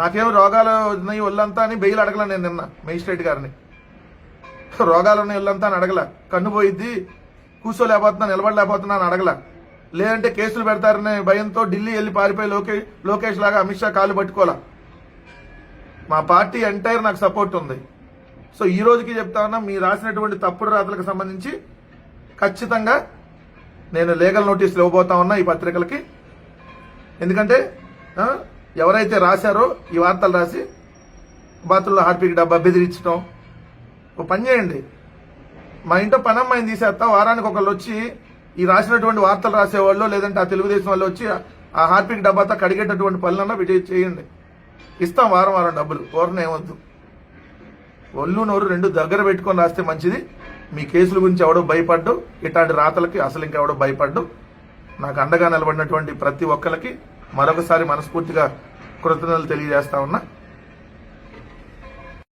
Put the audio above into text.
నాకేం రోగాలు ఉన్నాయి ఒళ్ళంతా అని బెయిల్ అడగల నేను నిన్న మేజిస్ట్రేట్ గారిని. రోగాలు ఉన్నాయి ఒళ్ళంతా అని అడగల. కన్ను పోయిద్ది కూర్చోలేకపోతున్నా నిలబడలేకపోతున్నా అని అడగల. లేదంటే కేసులు పెడతారనే భయంతో ఢిల్లీ వెళ్ళి పారిపోయి లోకే లోకేష్ లాగా అమిత్ షా కాలు పట్టుకోలే. మా పార్టీ ఎంటైర్ నాకు సపోర్ట్ ఉంది. సో ఈ రోజుకి చెప్తా ఉన్నా మీరు రాసినటువంటి తప్పుడు రాతలకు సంబంధించి ఖచ్చితంగా నేను లీగల్ నోటీసులు ఇవ్వబోతా ఉన్నా ఈ పత్రికలకి. ఎందుకంటే ఎవరైతే రాశారో ఈ వార్తలు రాసి బాత్రూంలో హార్పిక్ డబ్బా బెదిరించడం ఒక పని చేయండి. మా ఇంట్లో పనమ్మాయిని తీసేస్తా వారానికి ఒకళ్ళు వచ్చి ఈ రాసినటువంటి వార్తలు రాసేవాళ్ళు లేదంటే ఆ తెలుగుదేశం వాళ్ళు వచ్చి ఆ హార్పిక్ డబ్బాతో కడిగేటటువంటి పనులన్నా విజయ్ చేయండి. ఇస్తాం వారం వారం డబ్బులు ఓరన ఏమొద్దు. ఒళ్ళు నోరు రెండు దగ్గర పెట్టుకొని రాస్తే మంచిది. మీ కేసుల గురించి ఎవడో భయపడ్డు ఇట్లాంటి రాతలకి అసలు ఇంకెవడో భయపడ్డు. నాకు అండగా నిలబడినటువంటి ప్రతి ఒక్కరికి మరొకసారి మనస్ఫూర్తిగా కృతజ్ఞతలు తెలియజేస్తా ఉన్నా.